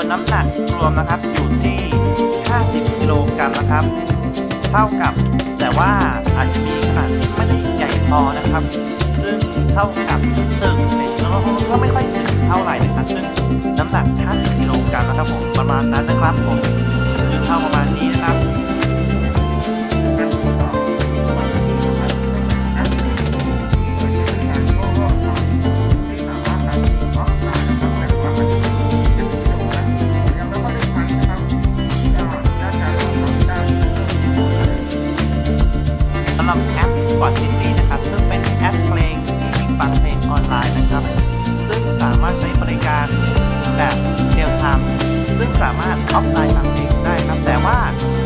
วนน้ำหนักรวมนะครับอยู่ที่ 50 กิโลกรัมนะครับ เท่ากับแต่ว่าอาจจะมีขนาดที่ไม่ได้ใหญ่พอนะครับ ซึ่งเท่ากับตึกเนี่ยก็ไม่ค่อยถึงเท่าไหร่นะครับซึ่งน้ำหนัก 50 กิโลกรัมนะครับผมประมาณนั้นนะครับผมคือเท่า หรับแอป Spot City นะครับซึ่งเป็นแอปเพลงที่ฟังเพลงออนไลน์นะครับ ซึ่งสามารถใช้บริการแบบเรียลไทม์ซึ่งสามารถออฟไลน์ฟังเพลงได้ครับ แต่ว่า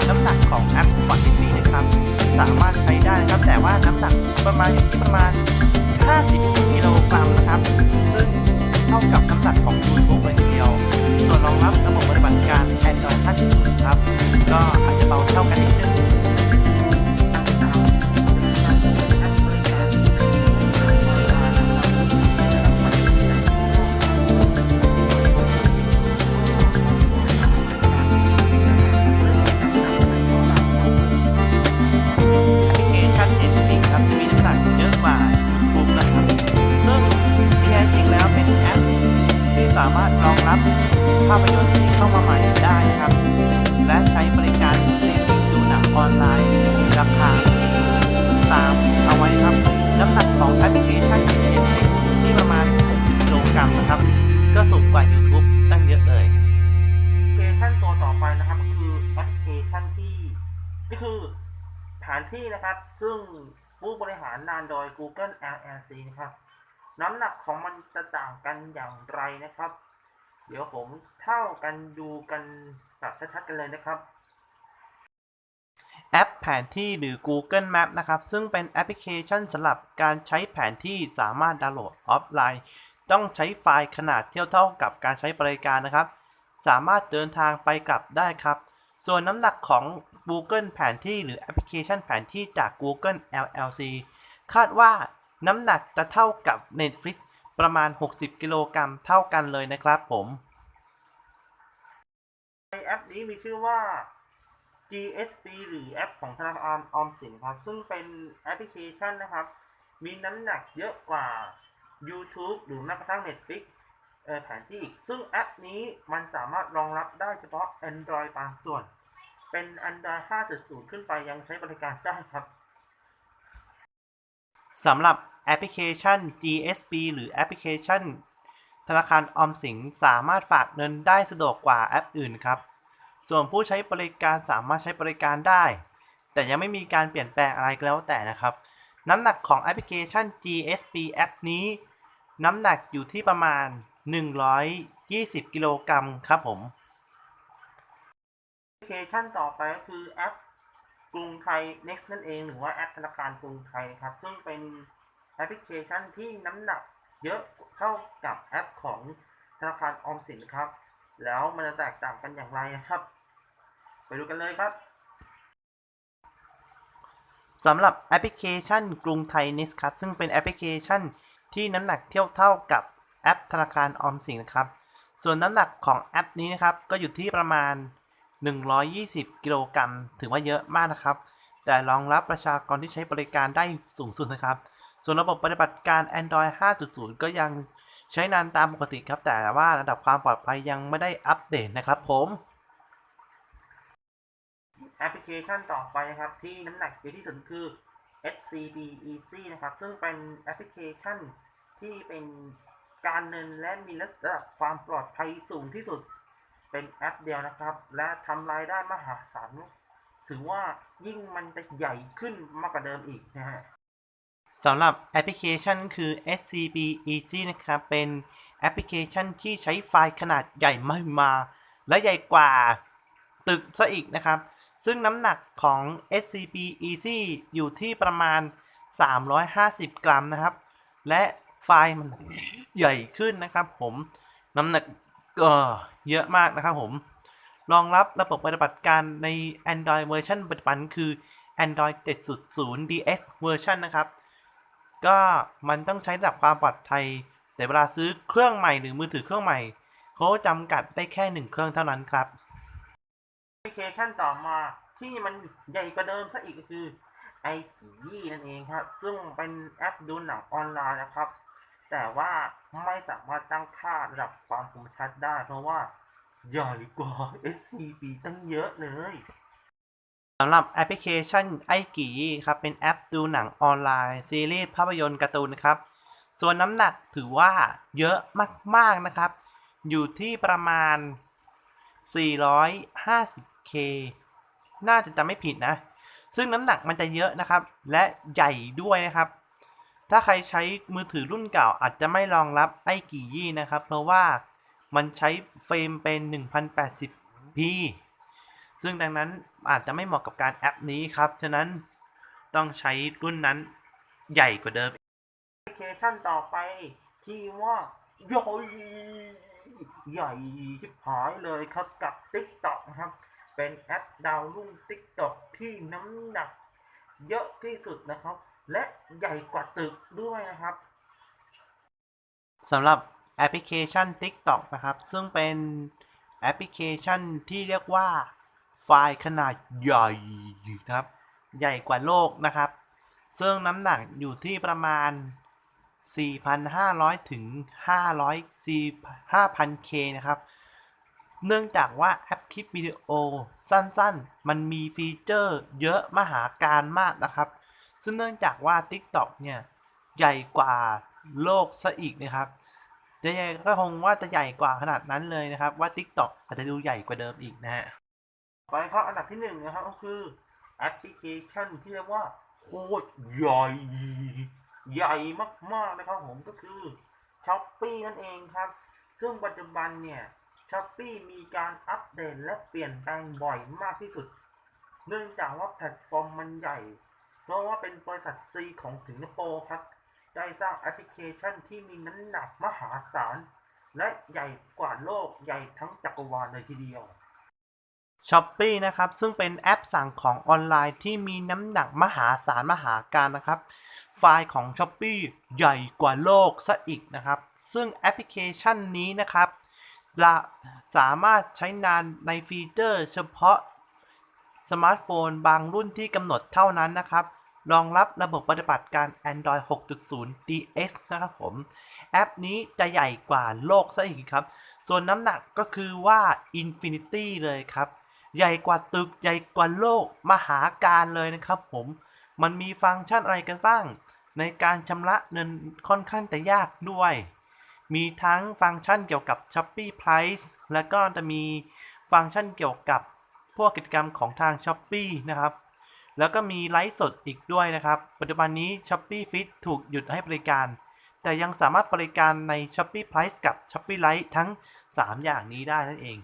น้ำหนักของแอป Spot City นะครับ สามารถใช้ได้นะครับแต่ว่าน้ำหนักประมาณอยู่ที่ประมาณ เข้ามาใหม่ได้นะครับ และใช้บริการสตรีมมิ่งดูหนังออนไลน์ ราคาดีตามเอาไว้ครับ น้ำหนักของแอปพลิเคชัน Netflix อยู่ที่ประมาณ 60กิโลกรัมนะครับ ก็สูงกว่า YouTube ตั้งเยอะเลยแอปพลิเคชันตัวต่อไปนะครับก็คือแอปพลิเคชันที่ก็คือแผนที่นะครับซึ่งผู้บริหารงานโดย Google LLC นะครับ น้ำหนักของมันจะต่างกันอย่างไรนะครับ เดี๋ยวผมเท่ากันดูกันแบบชัดๆกันเลยนะครับ แอปแผนที่หรือ Google Map นะครับ ซึ่งเป็นแอปพลิเคชันสำหรับการใช้แผนที่สามารถดาวน์โหลดออฟไลน์ ต้องใช้ไฟล์ขนาดเทียบเท่ากับการใช้บริการนะครับ สามารถเดินทางไปกลับได้ครับ ส่วนน้ำหนักของ Google แผนที่หรือแอปพลิเคชันแผนที่จาก Google LLC คาดว่าน้ำหนักจะเท่ากับ Netflix ประมาณ 60 กิโลกรัมเท่ากันเลยนะครับผมในแอปนี้มีชื่อว่า GSP หรือแอปของธนาคารออมสินครับ ซึ่งเป็นแอปพลิเคชันนะครับ มีน้ำหนักเยอะกว่า YouTube หรือแม้กระทั่ง Netflix เอ่อแผนที่อีก ซึ่งแอปนี้มันสามารถรองรับได้เฉพาะ Android บางส่วน เป็น Android 5.0 ขึ้นไปยังใช้บริการได้ครับสำหรับ แอปพลิเคชัน GSP หรือแอปพลิเคชัน ธนาคารออมสินสามารถฝากเงินได้สะดวกกว่าแอปอื่นครับ ส่วนผู้ใช้บริการสามารถใช้บริการได้ แต่ยังไม่มีการเปลี่ยนแปลงอะไรก็แล้วแต่นะครับ น้ำหนักของแอปพลิเคชัน GSP แอปนี้ น้ำหนักอยู่ที่ประมาณ 120 กิโลกรัมครับผมแอปพลิเคชันต่อไปก็คือแอปกรุงไทย Next นั่นเอง หรือว่าแอปธนาคารกรุงไทยครับ ซึ่งเป็น แอปพลิเคชันที่น้ำหนักเยอะเท่ากับแอปของธนาคารออมสินครับ แล้วมันจะแตกต่างกันอย่างไรนะครับ ไปดูกันเลยครับสำหรับแอปพลิเคชันกรุงไทย Next ครับ ซึ่งเป็นแอปพลิเคชันที่น้ำหนักเทียบเท่ากับแอปธนาคารออมสินนะครับ ส่วนน้ำหนักของแอปนี้นะครับ ก็อยู่ที่ประมาณ 120 กิโลกรัมถือว่าเยอะมากนะครับ แต่รองรับประชากรที่ใช้บริการได้สูงสุดนะครับ ส่วนระบบปฏิบัติการ Android 5.0 ก็ยังใช้นานตามปกติครับ แต่ว่าระดับความปลอดภัยยังไม่ได้อัปเดตนะครับผมแอปพลิเคชันต่อไปนะครับ ที่น้ำหนักเยอะที่สุดคือ SCB Easy นะครับ ซึ่งเป็นแอปพลิเคชันที่เป็นการเงินและมีระดับความปลอดภัยสูงที่สุด เป็นแอปเดียวนะครับ และทำรายได้มหาศาลถือว่ายิ่งมันจะใหญ่ขึ้นมากกว่าเดิมอีกนะฮะ สำหรับแอปพลิเคชันคือ SCB Easy นะครับ เป็นแอปพลิเคชันที่ใช้ไฟล์ขนาดใหญ่มากมา และใหญ่กว่าตึกซะอีกนะครับ ซึ่งน้ำหนักของ SCB Easy อยู่ที่ประมาณ 350 กรัมนะครับ และไฟล์มันใหญ่ขึ้นนะครับผมน้ำหนักก็เยอะมากนะครับผมรองรับระบบปฏิบัติการใน Android เวอร์ชันปัจจุบันคือ Android 7.0 DS version นะครับ ก็มันต้องใช้ระดับความปลอดภัย แต่เวลาซื้อเครื่องใหม่หรือมือถือเครื่องใหม่เขาจำกัดได้แค่หนึ่งเครื่องเท่านั้นครับแอปพลิเคชันต่อมาที่มันใหญ่กว่าเดิมซะอีกก็คือไอจีนั่นเองครับ ซึ่งเป็นแอปดูหนังออนไลน์นะครับ แต่ว่าไม่สามารถตั้งค่าระดับความคมชัดได้ เพราะว่าใหญ่กว่า SCP ตั้งเยอะเลย สำหรับแอปพลิเคชันไอกีครับเป็นแอปดูหนังออนไลน์ ซีรีส์ภาพยนตร์การ์ตูนนะครับ ส่วนน้ำหนักถือว่าเยอะมาก ๆ นะครับ อยู่ที่ประมาณ 450k น่าจะจำไม่ผิดนะ ซึ่งน้ำหนักมันจะเยอะนะครับ และใหญ่ด้วยนะครับ ถ้าใครใช้มือถือรุ่นเก่าอาจจะไม่รองรับไอกียี่นะครับ เพราะว่ามันใช้เฟรมเป็น 1080p ซึ่งดังนั้นอาจจะไม่เหมาะกับการแอปนี้ครับ ฉะนั้นต้องใช้รุ่นนั้นใหญ่กว่าเดิมแอปพลิเคชันต่อไปที่ว่าใหญ่ใหญ่ชิบหายเลยครับกับ TikTok นะครับ เป็นแอปดาวรุ่ง TikTok ที่น้ำหนักเยอะที่สุดนะครับ และใหญ่กว่าตึกด้วยนะครับสำหรับแอปพลิเคชัน TikTok นะครับ ซึ่งเป็นแอปพลิเคชันที่เรียกว่า ไฟล์ขนาดใหญ่นะครับ ใหญ่กว่าโลกนะครับ ซึ่งน้ำหนักอยู่ที่ประมาณ 4,500 ถึง 500 5,000K นะครับ เนื่องจากว่าแอปคลิปวิดีโอสั้นๆ มันมีฟีเจอร์เยอะมหาการมากนะครับ ซึ่งเนื่องจากว่า TikTok เนี่ย ใหญ่กว่าโลกซะอีกนะครับจะใหญ่ก็คงว่าจะใหญ่กว่าขนาดนั้นเลยนะครับ ว่า TikTok อาจจะดูใหญ่กว่าเดิมอีกนะฮะ ไปครับอันดับที่หนึ่งนะครับก็คือแอปพลิเคชันที่เรียกว่าโคตรใหญ่ ใหญ่มากๆนะครับผมก็คือ s h อ p e e นั่นเองครับ ซึ่งปัจจุบันเนี่ย s h อ p e e มีการอัปเดตและเปลี่ยนแปลงบ่อยมากที่สุด เนื่องจากว่าแพลตฟอร์มมันใหญ่ เพราะว่าเป็นบริษัทซีของสิงคโปร์ครับได้สร้างแอปพลิเคชันที่มีน้ำหนักมหาศาล และใหญ่กว่าโลกใหญ่ทั้งจักรวาลเลยทีเดียว ช้อปปีนะครับ ซึ่งเป็นแอปสั่งของออนไลน์ที่มีน้ำหนักมหาศาลมหาการนะครับ ไฟล์ของ s h อ p e e ใหญ่กว่าโลกซะอีกนะครับ ซึ่งแอปพลิเคชันนี้นะครับละสามารถใช้งานในฟีเจอร์ เฉพาะสมาร์ทโฟนบางรุ่นที่กำหนดเท่านั้นนะครับ รองรับระบบปฏิบัติการ Android 6.0 DS นะครับผม แอปนี้จะใหญ่กว่าโลกซะอีกครับ ส่วนน้ำหนักก็คือว่า Infinity เลยครับ ใหญ่กว่าตึกใหญ่กว่าโลกมหาการเลยนะครับผมมันมีฟังก์ชันอะไรกันบ้าง ในการชำระเงินค่อนข้างจะยากด้วย มีทั้งฟังก์ชันเกี่ยวกับ Shopee Price แล้วก็จะมีฟังก์ชันเกี่ยวกับพวกกิจกรรมของทาง Shopee นะครับ แล้วก็มีไลฟ์สดอีกด้วยนะครับ ปัจจุบันนี้ Shopee Fit ถูกหยุดให้บริการ แต่ยังสามารถบริการใน Shopee Price กับ Shopee Lite ทั้ง 3 อย่างนี้ได้นั่นเอง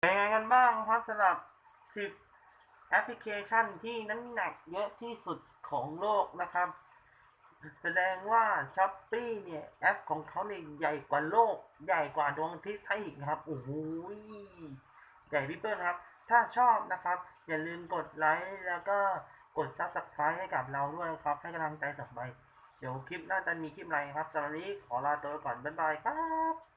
เป็นไงกันบ้างครับสำหรับ 10 แอปพลิเคชันที่น้ำหนักเยอะที่สุดของโลกนะครับ แสดงว่า s h อ p e e เนี่ย แอปของเขาเนี่ยใหญ่กว่าโลก ใหญ่กว่าดวงอาทิตย์ซะอีกครับ โอ้โหใหญ่พี่เปิลครับ ถ้าชอบนะครับ อย่าลืมกดไลค์แล้วก็กด subscribe ให้กับเราด้วยครับ ให้กำลังใจต่อไป เดี๋ยวคลิปหน้าจะมีคลิปอะไรครับสำหรับนี้ขอลาตัวก่อน บ๊ายบายครับ